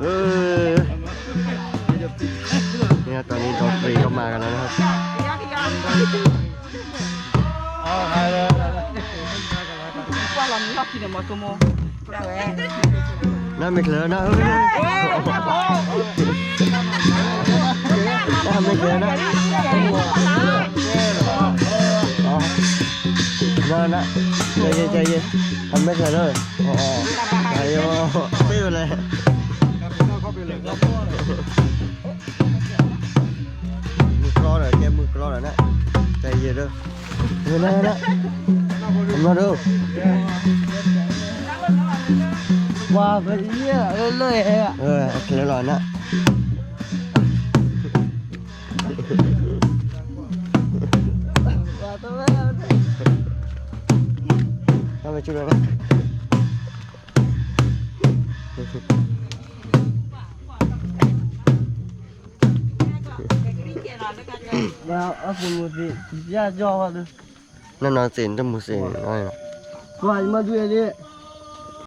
เออเนี่ยตอนนี้ดนตรีก็มากันแล้วนะครับ qua làm nó thì mà tôi mua น่าไม่เคลิ้นะเออน่าไม่เคลิ้นะ น่านะใจเย็นใจเย็นทำไม่เคลิ้เลยอ๋อไอ้โอ้ไม่เป็นไรมือกรอหน่อยแกมือกรอหน่อยนะใจเย็นเด้อเออนะนะทำมาดู wow vậy nhá lời lời à เออเคลิ้ร้อนนะ เข้าไปช่วยนะ vào ở vùng một gì ra cho được นั่นนอนเสียนจมูกเสียนน้อยนะ qua mà đuôi đi